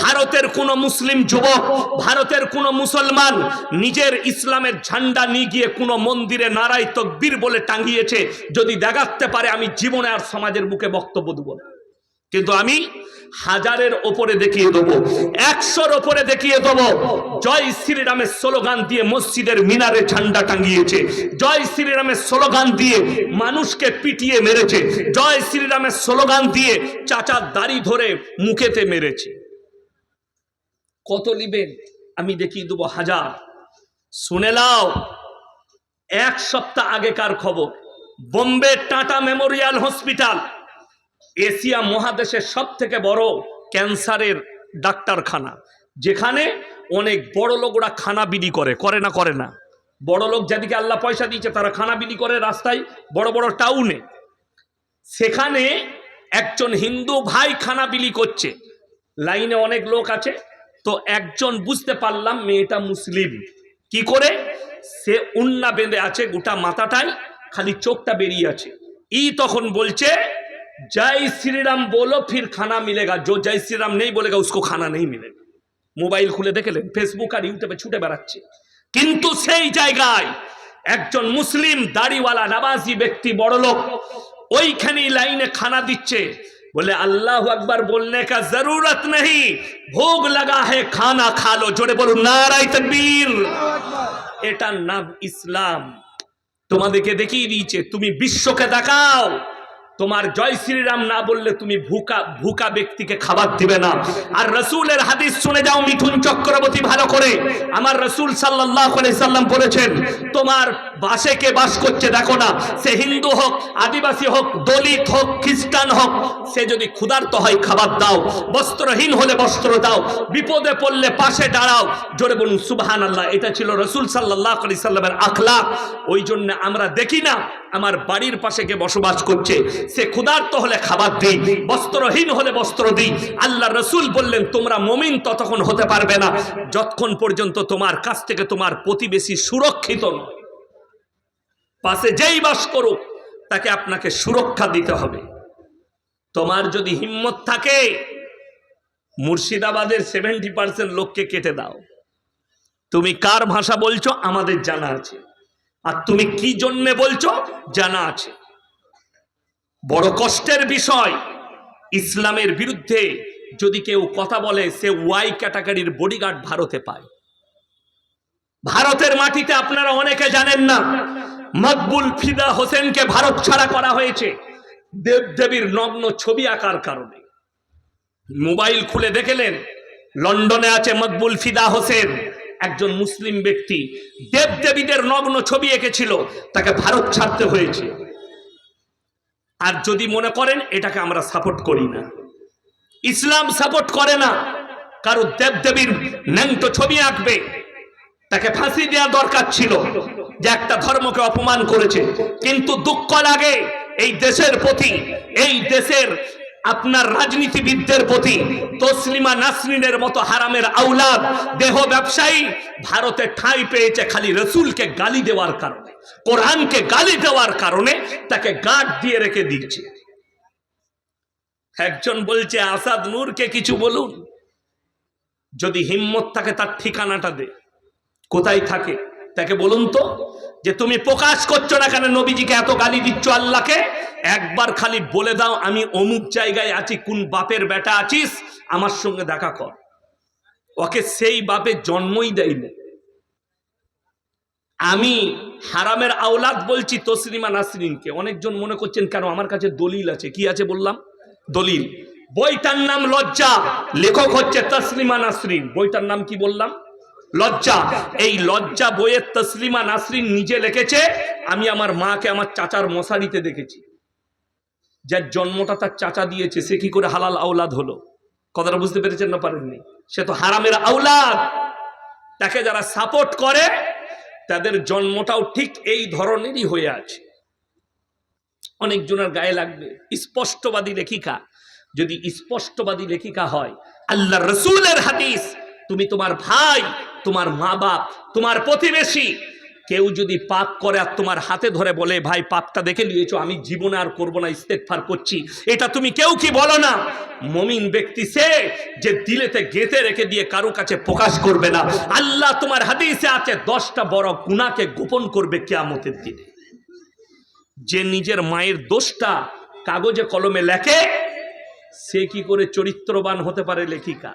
ভারতের কোন মুসলিম যুবক, ভারতের কোন মুসলমান নিজের ইসলামের ঝান্ডা নিয়ে গিয়ে কোনো মন্দিরে নারাই তকবীর বলে টাঙ্গিয়েছে যদি দেখাতে পারে আমি জীবনে আর সমাজের বুকে বক্তব্য দেব না। কিন্তু আমি হাজারের ওপরে দেখিয়ে দেবো, একশোর ওপরে দেখিয়ে দেবো, জয় শ্রীরামের স্লোগান দিয়ে মসজিদের মিনারে ঝান্ডা টাঙ্গিয়েছে জয় শ্রীরামের স্লোগান দিয়ে মানুষকে পিটিয়ে মেরেছে, জয় শ্রীরামের স্লোগান দিয়ে চাচার দাড়ি ধরে মুখেতে মেরেছে। কত লিবেন আমি দেখিয়ে দেবো হাজার। শুনে নাও, এক সপ্তাহ আগেকার খবর। Bombay Tata memorial hospital, Asia মহাদেশের সব থেকে বড় ক্যান্সারের ডাক্তারখানা, যেখানে অনেক বড় লোকরা খানা বিলি করে করে না করে না। বড় লোক যাদিকে আল্লাহ পয়সা দিয়েছে, তারা খানা বিলি করে রাস্তায় বড় বড় টাউনে। সেখানে একজন হিন্দু ভাই খানা বিলি করছে। লাইনে অনেক লোক আছে তো একজন বুঝতে পারলাম মেয়েটা মুসলিম। কি করে? সে উন্না বেঁধে আছে গোটা মাথাটাই খালি চোখটা বেরিয়ে আছে। ই তখন বলছে, জয় শ্রীরাম বলো, ফির খানা মিলেগা। জো জয় শ্রীরাম নেই বলেগা, উসকো খানা নেই মিলেগা। মোবাইল খুলে দেখলেন ফেসবুক আর ইউটিউবে ছুটে বেড়াচ্ছে। কিন্তু সেই জায়গায় একজন মুসলিম দাড়িওয়ালা নামাজি ব্যক্তি বড় লোক ওইখানেই লাইনে খানা দিচ্ছে। বলে, আল্লাহ আকবার বললে কা জরুরত নেই ভোগ লাগা হে, খানা খালো জোরে বলুন নারাই তকবীর। এটার নাম ইসলাম। তোমাদেরকে দেখিয়ে দিয়েছে, তুমি বিশ্বকে দেখাও। তোমার জয় শ্রীরাম না বললে তুমি ভুকা ভুকা ব্যক্তিকে খাবার দিবে না। আর রসুলের হাদিস শুনে যাও মিঠুন চক্রবর্তী ভালো করে। আমার রসুল সাল্লাহ সাল্লাম বলেছেন, তোমার বাসে কে বাস করছে দেখো না, সে হিন্দু হোক, আদিবাসী হোক, দলিত হোক, খ্রিস্টান হোক, সে যদি ক্ষুধার্ত হয় খাবার দাও, বস্ত্রহীন হলে বস্ত্র দাও, বিপদে পড়লে পাশে দাঁড়াও। জোরে বলুন সুবাহান আল্লাহ এটা ছিল রসুল সাল্লাহ আলি সাল্লামের আখলা ওই জন্য আমরা দেখি না, আমার বাড়ির পাশে কে বসবাস করছে সে ক্ষুধার্ত হলে খাবার দিই বস্ত্রহীন হলে বস্ত্র দিই। আল্লাহ রসুল বললেন তোমরা মমিন ততক্ষণ হতে পারবে না। যতক্ষণ পর্যন্ত তোমার কাছ থেকে তোমার প্রতিবেশী সুরক্ষিত নয় পাশে যেই বাস করুক তাকে আপনাকে সুরক্ষা দিতে হবে। তোমার যদি হিম্মত থাকে মুর্শিদাবাদের সেভেন্টি পার্সেন্ট লোককে কেটে দাও। তুমি কার ভাষা বলছো? আমাদের জানা আছে। আর তুমি কি জন্যে বলছো? জানা আছে। বড় কষ্টের বিষয়, ইসলামের বিরুদ্ধে যদি কেউ কথা বলে, সে ওয়াই ক্যাটাগরির বডিগার্ড ভারতে পায়। ভারতের মাটিতে আপনারা অনেকে জানেন না, মকবুল ফিদা হোসেনকে ভারত ছাড়া করা হয়েছে। দেবদেবীর নগ্ন ছবি আঁকার কারণে। মোবাইল খুলে দেখলেন, লন্ডনে আছে মকবুল ফিদা হোসেন, একজন মুসলিম ব্যক্তি। দেবদেবীদের নগ্ন ছবি এঁকেছিল, তাকে ভারত ছাড়তে হয়েছে। আর যদি মনে করেন এটাকে আমরা সাপোর্ট করি না। ইসলাম সাপোর্ট করে না। কারও দেবদেবীর ন্যাংটো ছবি আঁকবে। তাকে ফাঁসি দেওয়া দরকার ছিল যে একটা ধর্মকে অপমান করেছে। কিন্তু দুঃখ লাগে এই দেশের প্রতি, এই দেশের আপনার রাজনীতিবিদদের প্রতি। তসলিমা নাসরিনের মতো হারামের আউলাদ দেহ ব্যবসায়ী, ভারতে ঠাঁই পেয়েছে খালি রসুলকে গালি দেওয়ার কারণে। কোরআনকে গালি দেওয়ার কারণে তাকে গার্ড দিয়ে রেখে দিচ্ছে একজন বলছে, আসাদ নূরকে কিছু বলুন, যদি হিম্মত থাকে তার ঠিকানাটা দে। কোথায় থাকে? তাকে বলুন তো, যে তুমি প্রকাশ করছ না কেন নবীজিকে এত গালি দিচ্ছ আল্লাহকে? একবার খালি বলে দাও, আমি অমুক জায়গায় আছি, কোন বাপের বেটা আছিস, আমার সঙ্গে দেখা কর। ওকে সেই বাপের জন্মই দেয়নি। আমি হারামের আওলাদ বলছি তসলিমা নাসরিনকে। অনেকজন মনে করছেন, কেন আমার কাছে দলিল আছে? কি আছে বললাম? দলিল। বইটার নাম লজ্জা। লেখক হচ্ছে তসলিমা নাসরিন। বইটার নাম কি বললাম? লজ্জা। এই লজ্জা বইয়ের তসলিমা নাসরিন নিজে লিখেছে। আমি আমার মাকে, আমার চাচার মশারিতে দেখেছি। যার জন্মটা তার চাচা দিয়েছে, সে কি করে হালাল আওলাদ হলো? কথাটা বুঝতে পেরেছেন না পারেননি? সে তো হারামের আওলাদ। তাকে যারা সাপোর্ট করে তাদের জন্মটাও ঠিক এই ধরনেরই হয়ে আছে। অনেকজনের গায়ে লাগবে। স্পষ্টবাদী লেখিকা, যদি স্পষ্টবাদী লেখিকা হয় আল্লাহ রসুলের হাদিস, তুমি তোমার ভাই, তোমার মা বাপ তোমার প্রতিবেশী কেউ যদি পাপ করে আর তোমার হাতে ধরে বলে, ভাই, পাপটা দেখে নিয়েছো, আমি জীবনে আর করব না ইস্তেকফার করছি। এটা তুমি কেউ কি বলো না? মমিন ব্যক্তি সে যে দিলেতে গেঁথে রেখে দিয়ে কারও কাছে প্রকাশ করবে না। আল্লাহ তোমার হাদিসে আছে, দশটা বড় গুণাকে গোপন করবে কেয়ামতের দিনে। যে নিজের মায়ের দোষটা কাগজে কলমে লেখে, সে কি করে চরিত্রবান হতে পারে লেখিকা?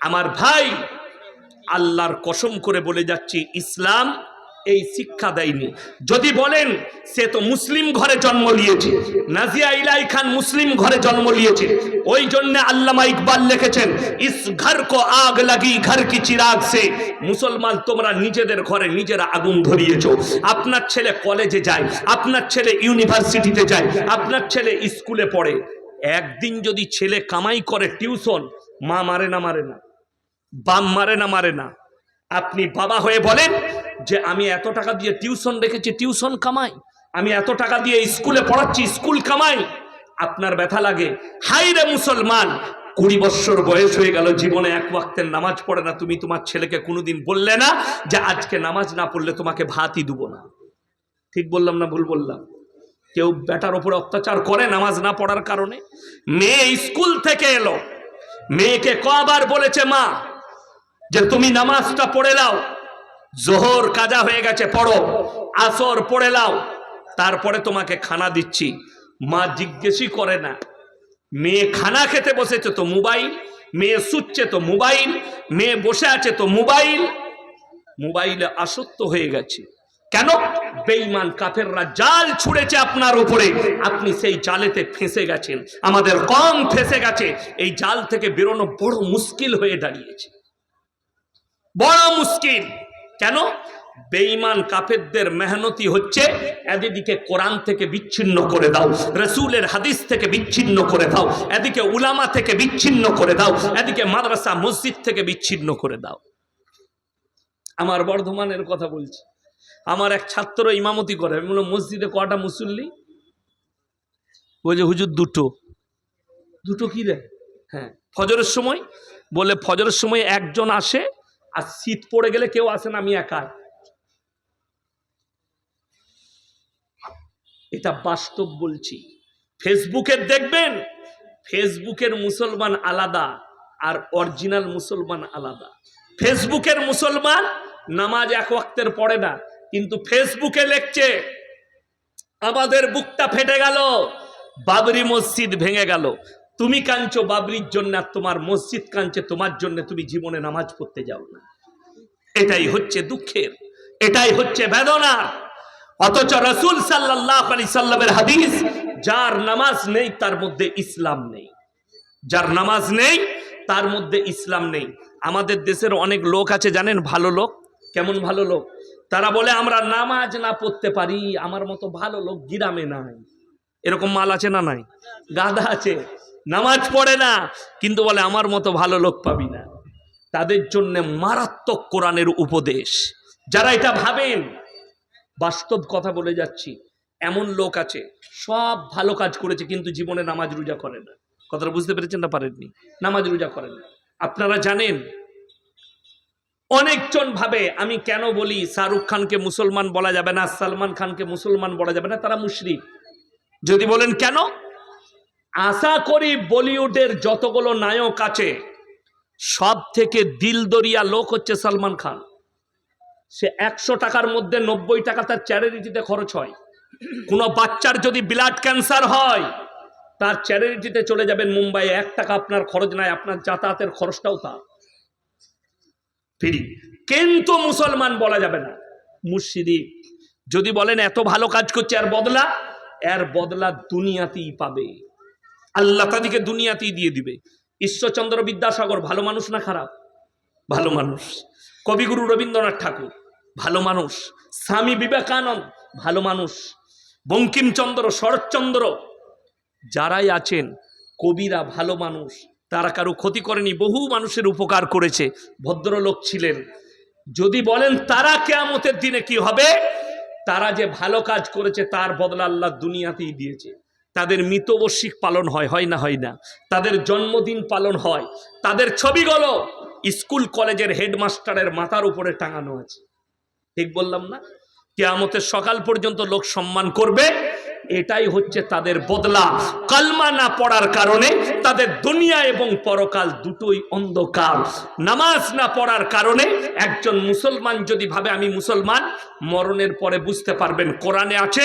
আমার ভাই, আল্লাহর কসম করে বলে যাচ্ছি, ইসলাম এই শিক্ষা দেয়নি। যদি বলেন, সে তো মুসলিম ঘরে জন্ম নিয়েছে। নাজিয়া ইলাই খান মুসলিম ঘরে জন্ম নিয়েছে। ওই জন্য আল্লামা ইকবাল লিখেছেন, ইস ঘর কো আগ লাগি, ঘর কি চিরাগ সে। মুসলমান, তোমরা নিজেদের ঘরে নিজেরা আগুন ধরিয়েছ। আপনার ছেলে কলেজে যায়, আপনার ছেলে ইউনিভার্সিটিতে যায়, আপনার ছেলে স্কুলে পড়ে। একদিন যদি ছেলে কামাই করে টিউশন, মা মারে না মারে না বাম মারে না মারে না। আপনি বাবা হয়ে বলেন যে আমি এত টাকা দিয়ে টিউশন রেখেছি, টিউশন কামাই। আমি এত টাকা দিয়ে স্কুলে পড়াচ্ছি, স্কুল কামাই। আপনার ব্যথা লাগে? হাই রে মুসলমান! কুড়ি বৎসর বয়স হয়ে গেল, জীবনে এক ওয়াক্তের নামাজ পড়ে না। তুমি তোমার ছেলেকে কোনোদিন বললে না যে আজকে নামাজ না পড়লে তোমাকে ভাতই দেবো না। ঠিক বললাম না ভুল বললাম? কেউ বেটার ওপরে অত্যাচার করে নামাজ না পড়ার কারণে? মেয়ে স্কুল থেকে এলো। মেয়েকে কবার বলেছে মা, যে তুমি নামাজটা পড়ে নাও। জোহর কাজা হয়ে গেছে, পড়ো। আসর পড়ে লাও তারপরে তোমাকে খানা দিচ্ছি। মা জিজ্ঞেসই করে না। মেয়ে খানা খেতে বসেছে তো মোবাইল, মেয়ে শুচ্ছে তো মোবাইল, মেয়ে বসে আছে তো মোবাইল। মোবাইলে আসক্ত হয়ে গেছে। কেন? বেঈমান, কাফেররা জাল ছুড়েছে আপনার উপরে। আপনি সেই জালেতে ফেঁসে গেছেন। আমাদের কম ফেঁসে গেছে। এই জাল থেকে বেরোনো বড় মুশকিল হয়ে দাঁড়িয়েছে। বড় মুশকিল। কেন? বেঈমান কাফেরদের মেহনতি হচ্ছে এদিকে কোরআন থেকে বিচ্ছিন্ন করে দাও, রসুলের হাদিস থেকে বিচ্ছিন্ন করে দাও, এদিকে উলামা থেকে বিচ্ছিন্ন করে দাও, এদিকে মাদ্রাসা, মসজিদ থেকে বিচ্ছিন্ন করে দাও। আমার বর্ধমানের কথা বলছি। আমার এক ছাত্র ইমামতি করে, আমি বললাম, মসজিদে কটা মুসল্লি? বলছে হুজুর, দুটো। দুটো কি রে? হ্যাঁ ফজরের সময়? বলে, ফজরের সময় একজন আসে আর শীত পড়ে গেলে কেউ আসে না, আমি একাই এটা বাস্তব বলছি। ফেসবুকের দেখবেন, ফেসবুকের মুসলমান আলাদা আর অরিজিনাল মুসলমান আলাদা। ফেসবুকের মুসলমান নামাজ এক ওয়াক্তের পড়ে না, কিন্তু ফেসবুকে লেখছে, আমাদের বুকটা ফেটে গেল, বাবরি মসজিদ ভেঙে গেল। তুমি কাঁদছো, বাবরির জন্য, আর তোমার মসজিদ কাঁদছে, তোমার জন্য তুমি জীবনে নামাজ পড়তে যাও না। এটাই হচ্ছে দুঃখের, এটাই হচ্ছে বেদনা। অথচ রসুল সাল্লাহ আলি সাল্লামের হাদিস, যার নামাজ নেই, তার মধ্যে ইসলাম নেই। যার নামাজ নেই, তার মধ্যে ইসলাম নেই। আমাদের দেশের অনেক লোক আছে, জানেন, ভালো লোক? কেমন ভালো লোক? তারা বলে, আমরা নামাজ না পড়তে পারি, আমার মতো ভালো লোক গিরামে নাই। এরকম মাল আছে না নাই? গাধা আছে। নামাজ পড়ে না, কিন্তু বলে, আমার মতো ভালো লোক পাবি না। তাদের জন্য মারাত্মক কোরআনের উপদেশ। যারা এটা ভাবেন, বাস্তব কথা বলে যাচ্ছি, এমন লোক আছে, সব ভালো কাজ করেছে, কিন্তু জীবনে নামাজ রোজা করে না। কথাটা বুঝতে পেরেছেন না পারেননি? নামাজ রোজা করে না। আপনারা জানেন, অনেকজন ভাবে, আমি কেন বলি, শাহরুখ খানকে মুসলমান বলা যাবে না, সালমান খানকে মুসলমান বলা যাবে না, তারা মুশরিক। যদি বলেন, কেন? আশা করি বলিউডের যতগুলো নায়ক আছে সব থেকে দিলদরিয়া লোক হচ্ছে সালমান খান। সে একশো টাকার মধ্যে নব্বই টাকা তার চ্যারিটিতে খরচ হয়। কোনো বাচ্চার যদি ব্লাড ক্যান্সার হয়, তার চ্যারিটিতে চলে যাবেন মুম্বাই এক টাকা আপনার খরচ নাই, আপনার যাতায়াতের খরচটাও তার। ফ্রি। কিন্তু মুসলমান বলা যাবে না। মুর্শিদি, যদি বলেন এত ভালো কাজ করছে আর বদলা, এর বদলা দুনিয়াতেই পাবে। আল্লাহ তাদেরকে দুনিয়াতেই দিয়ে দিবে। ঈশ্বরচন্দ্র বিদ্যাসাগর ভালো মানুষ না খারাপ? ভালো মানুষ। কবিগুরু রবীন্দ্রনাথ ঠাকুর ভালো মানুষ। স্বামী বিবেকানন্দ ভালো মানুষ। বঙ্কিমচন্দ্র শরৎচন্দ্র যারাই আছেন, কবিরা ভালো মানুষ। তারা কারও ক্ষতি করেনি, বহু মানুষের উপকার করেছে। ভদ্রলোক ছিলেন। যদি বলেন তারা কেয়ামতের দিনে কি হবে? তারা যে ভালো কাজ করেছে, তার বদলা আল্লাহ দুনিয়াতেই দিয়েছে। তাদের মৃতবর্ষিক পালন হয় হয় না হয় না। তাদের জন্মদিন পালন হয়। তাদের ছবিগুলো স্কুল কলেজের হেডমাস্টারের মাথার উপরে টাঙানো আছে। ঠিক বললাম না? কেয়ামতের সকাল পর্যন্ত লোক সম্মান করবে। এটাই হচ্ছে তাদের বদলা। কালমা না পড়ার কারণে তাদের দুনিয়া এবং পরকাল দুটোই অন্ধকার। নামাজ না পড়ার কারণে একজন মুসলমান যদি ভাবে আমি মুসলমান, মরণের পরে বুঝতে পারবেন, কোরআনে আছে